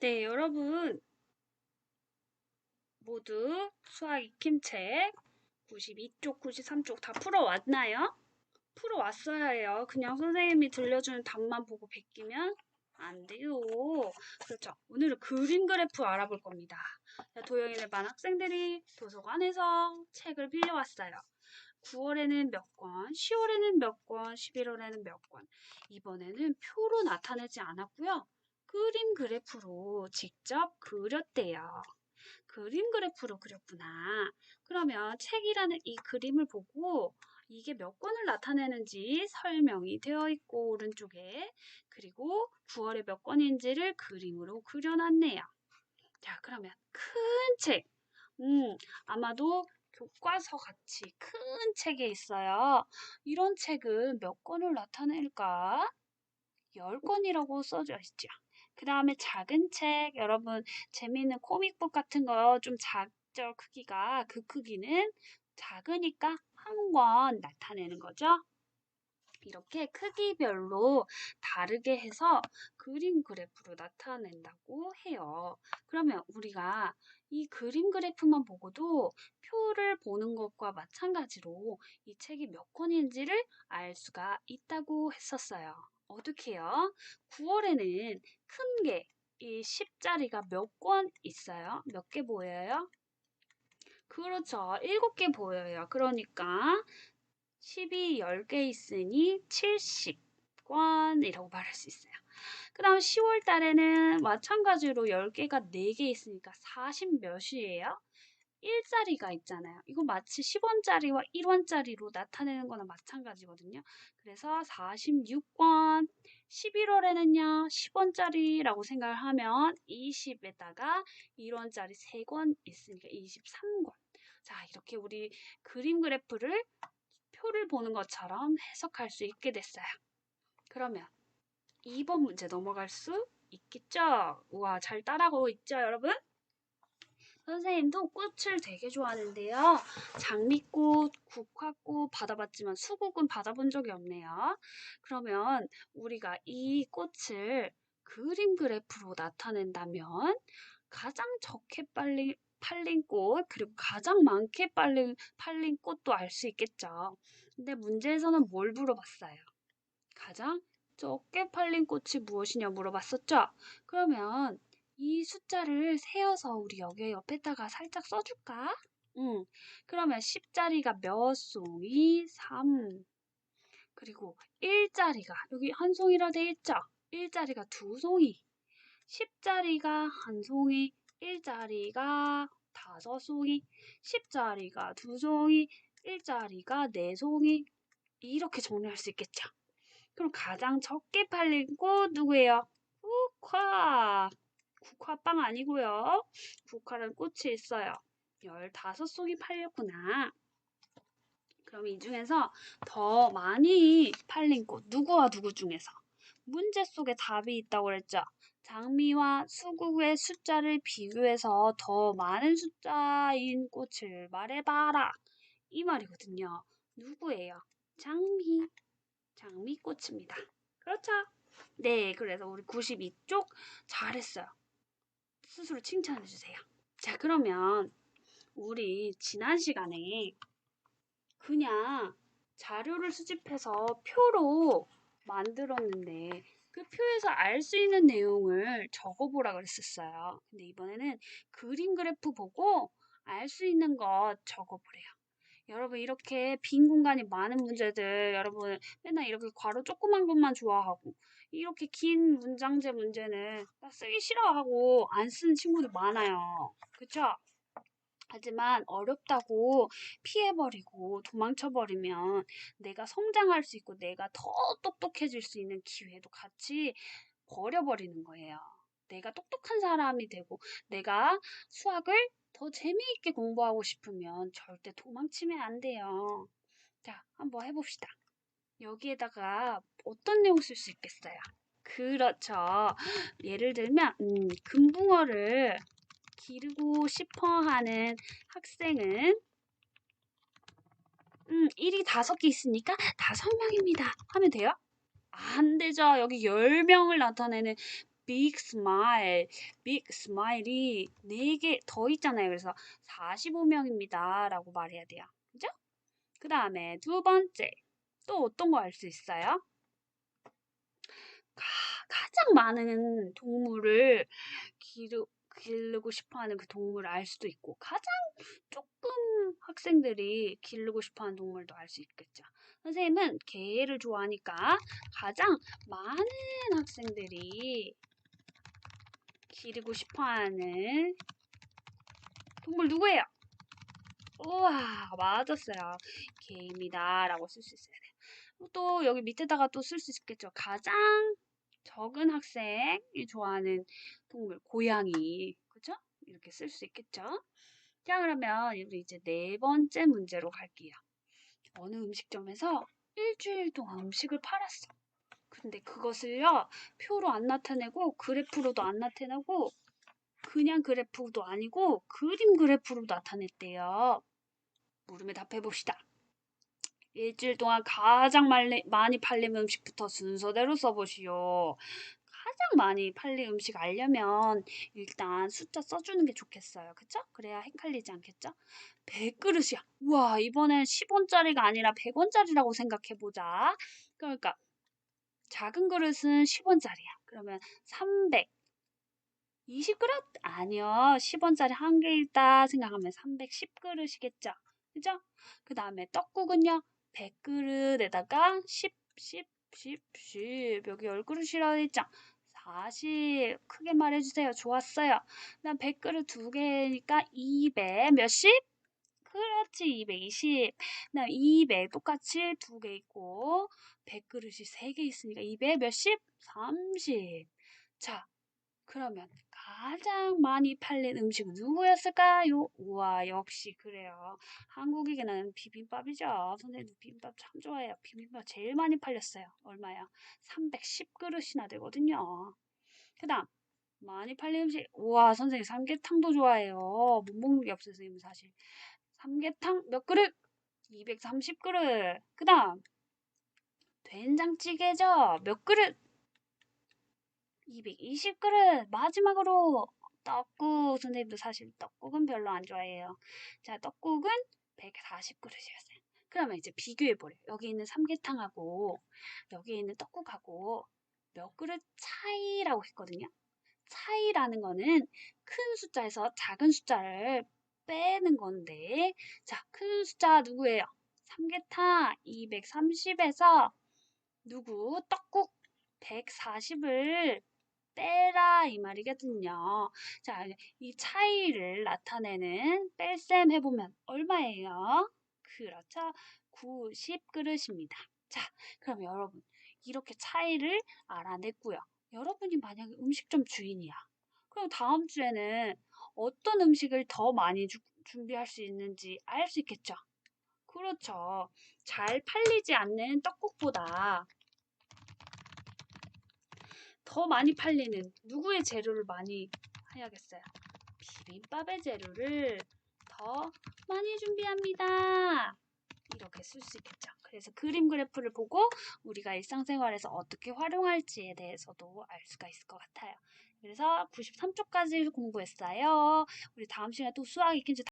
네, 여러분 모두 수학 익힘책 92쪽, 93쪽 다 풀어왔나요? 풀어왔어야 해요. 그냥 선생님이 들려주는 답만 보고 베끼면 안 돼요. 그렇죠. 오늘은 그림 그래프 알아볼 겁니다. 자, 도영이네 반 학생들이 도서관에서 책을 빌려왔어요. 9월에는 몇 권, 10월에는 몇 권, 11월에는 몇 권. 이번에는 표로 나타내지 않았고요. 그림 그래프로 직접 그렸대요. 그림 그래프로 그렸구나. 그러면 책이라는 이 그림을 보고 이게 몇 권을 나타내는지 설명이 되어 있고 오른쪽에 그리고 9월에 몇 권인지를 그림으로 그려놨네요. 자, 그러면 큰 책. 음, 아마도 교과서 같이 큰 책에 있어요. 이런 책은 몇 권을 나타낼까? 10권이라고 써져 있죠. 그 다음에 작은 책, 여러분 재미있는 코믹북 같은 거좀 작죠, 크기가. 그 크기는 작으니까 한 권 나타내는 거죠. 이렇게 크기별로 다르게 해서 그림 그래프로 나타낸다고 해요. 그러면 우리가 이 그림 그래프만 보고도 표를 보는 것과 마찬가지로 이 책이 몇 권인지를 알 수가 있다고 했었어요. 어떻게 해요? 9월에는 큰 게, 이 10자리가 몇 권 있어요? 몇 개 보여요? 그렇죠. 7개 보여요. 그러니까 10이 10개 있으니 70권이라고 말할 수 있어요. 그 다음 10월 달에는 마찬가지로 10개가 4개 있으니까 40 몇이에요? 1자리가 있잖아요. 이거 마치 10원짜리와 1원짜리로 나타내는 거나 마찬가지거든요. 그래서 46권, 11월에는요, 10원짜리라고 생각을 하면 20에다가 1원짜리 3권 있으니까 23권. 자, 이렇게 우리 그림 그래프를 표를 보는 것처럼 해석할 수 있게 됐어요. 그러면 2번 문제 넘어갈 수 있겠죠? 우와, 잘 따라가고 있죠, 여러분? 선생님도 꽃을 되게 좋아하는데요. 장미꽃, 국화꽃 받아봤지만 수국은 받아본 적이 없네요. 그러면 우리가 이 꽃을 그림 그래프로 나타낸다면 가장 적게 빨리 팔린 꽃, 그리고 가장 많게 빨린, 팔린 꽃도 알 수 있겠죠. 근데 문제에서는 뭘 물어봤어요? 가장 적게 팔린 꽃이 무엇이냐 물어봤었죠? 그러면 이 숫자를 세어서 우리 여기 옆에다가 살짝 써줄까? 응. 그러면 10자리가 몇 송이? 3. 그리고 1자리가 여기 한 송이라 돼 있죠? 1자리가 두 송이. 10자리가 한 송이, 1자리가 다섯 송이, 10자리가 두 송이, 1자리가 네 송이. 이렇게 정리할 수 있겠죠? 그럼 가장 적게 팔린 꽃 누구예요? 국화. 국화빵 아니고요. 국화는 꽃이 있어요. 15송이 팔렸구나. 그럼 이 중에서 더 많이 팔린 꽃 누구와 누구 중에서 문제 속에 답이 있다고 그랬죠. 장미와 수국의 숫자를 비교해서 더 많은 숫자인 꽃을 말해봐라. 이 말이거든요. 누구예요? 장미. 장미꽃입니다. 그렇죠? 네, 그래서 우리 92쪽 잘했어요. 스스로 칭찬해 주세요. 자, 그러면 우리 지난 시간에 그냥 자료를 수집해서 표로 만들었는데 그 표에서 알 수 있는 내용을 적어보라 그랬었어요. 근데 이번에는 그림 그래프 보고 알 수 있는 것 적어보래요. 여러분 이렇게 빈 공간이 많은 문제들 여러분 맨날 이렇게 괄호 조그만 것만 좋아하고 이렇게 긴 문장제 문제는 나 쓰기 싫어하고 안 쓰는 친구들 많아요. 그쵸? 하지만 어렵다고 피해버리고 도망쳐버리면 내가 성장할 수 있고 내가 더 똑똑해질 수 있는 기회도 같이 버려버리는 거예요. 내가 똑똑한 사람이 되고 내가 수학을 더 재미있게 공부하고 싶으면 절대 도망치면 안 돼요. 자, 한번 해봅시다. 여기에다가 어떤 내용 쓸 수 있겠어요? 그렇죠. 예를 들면 음, 금붕어를 기르고 싶어 하는 학생은 음, 1이 다섯 개 있으니까 다섯 명입니다. 하면 돼요? 안 되죠. 여기 10명을 나타내는 big smile, big smile이 4개 더 있잖아요. 그래서 45명입니다. 라고 말해야 돼요. 그죠? 그 다음에 두 번째. 또 어떤 거 알 수 있어요? 가, 가장 많은 동물을 기르, 기르고 싶어 하는 그 동물을 알 수도 있고 가장 조금 학생들이 기르고 싶어 하는 동물도 알 수 있겠죠. 선생님은 개를 좋아하니까 가장 많은 학생들이 기르고 싶어하는 동물 누구예요? 우와 맞았어요. 개입니다. 라고 쓸 수 있어야 돼요. 또 여기 밑에다가 또 쓸 수 있겠죠. 가장 적은 학생이 좋아하는 동물 고양이 그죠? 이렇게 쓸 수 있겠죠. 자 그러면 이제 네 번째 문제로 갈게요. 어느 음식점에서 일주일 동안 음식을 팔았어. 근데 그것을요 표로 안 나타내고 그래프로도 안 나타내고 그냥 그래프도 아니고 그림 그래프로 나타냈대요. 물음에 답해 봅시다. 일주일 동안 가장 말리, 많이 팔린 음식부터 순서대로 써보시오. 가장 많이 팔린 음식 알려면 일단 숫자 써주는 게 좋겠어요. 그쵸? 그래야 헷갈리지 않겠죠? 100그릇이야. 우와, 이번엔 10원짜리가 아니라 100원짜리라고 생각해보자. 그러니까 작은 그릇은 10원짜리야. 그러면 300. 20그릇? 아니요. 10원짜리 한 개 있다 생각하면 310그릇이겠죠. 그죠? 그 다음에 떡국은요. 100그릇에다가 10, 10, 10, 10. 여기 10그릇이라고 했죠? 40. 크게 말해주세요. 좋았어요. 그 다음 100그릇 두 개니까 200. 몇십? 그렇지. 220. 그 다음 200 똑같이 두 개 있고 100그릇이 세개 있으니까 200 몇십? 30. 자, 그러면 가장 많이 팔린 음식은 누구였을까요? 우와, 역시 그래요. 한국에게는 비빔밥이죠. 선생님도 비빔밥 참 좋아해요. 비빔밥 제일 많이 팔렸어요. 얼마야? 310그릇이나 되거든요. 그 다음, 많이 팔린 음식. 우와, 선생님 삼계탕도 좋아해요. 못 먹는 게 없어요, 선생님 사실. 삼계탕 몇 그릇? 230그릇. 그 다음, 된장찌개죠. 몇 그릇? 220그릇. 마지막으로 떡국. 선생님도 사실 떡국은 별로 안 좋아해요. 자, 떡국은 140그릇이었어요. 그러면 이제 비교해보래요. 여기 있는 삼계탕하고 여기 있는 떡국하고 몇 그릇 차이라고 했거든요. 차이라는 거는 큰 숫자에서 작은 숫자를 빼는 건데 자, 큰 숫자 누구예요? 삼계탕 230에서 누구? 떡국 140을 빼라 이 말이거든요. 자, 이 차이를 나타내는 뺄셈 해보면 얼마예요? 그렇죠. 90그릇입니다. 자, 그럼 여러분 이렇게 차이를 알아냈고요. 여러분이 만약에 음식점 주인이야. 그럼 다음 주에는 어떤 음식을 더 많이 주, 준비할 수 있는지 알 수 있겠죠? 그렇죠. 잘 팔리지 않는 떡국보다 더 많이 팔리는 누구의 재료를 많이 해야겠어요? 비빔밥의 재료를 더 많이 준비합니다. 이렇게 쓸 수 있겠죠. 그래서 그림 그래프를 보고 우리가 일상생활에서 어떻게 활용할지에 대해서도 알 수가 있을 것 같아요. 그래서 93쪽까지 공부했어요. 우리 다음 시간에 또 수학 익힌지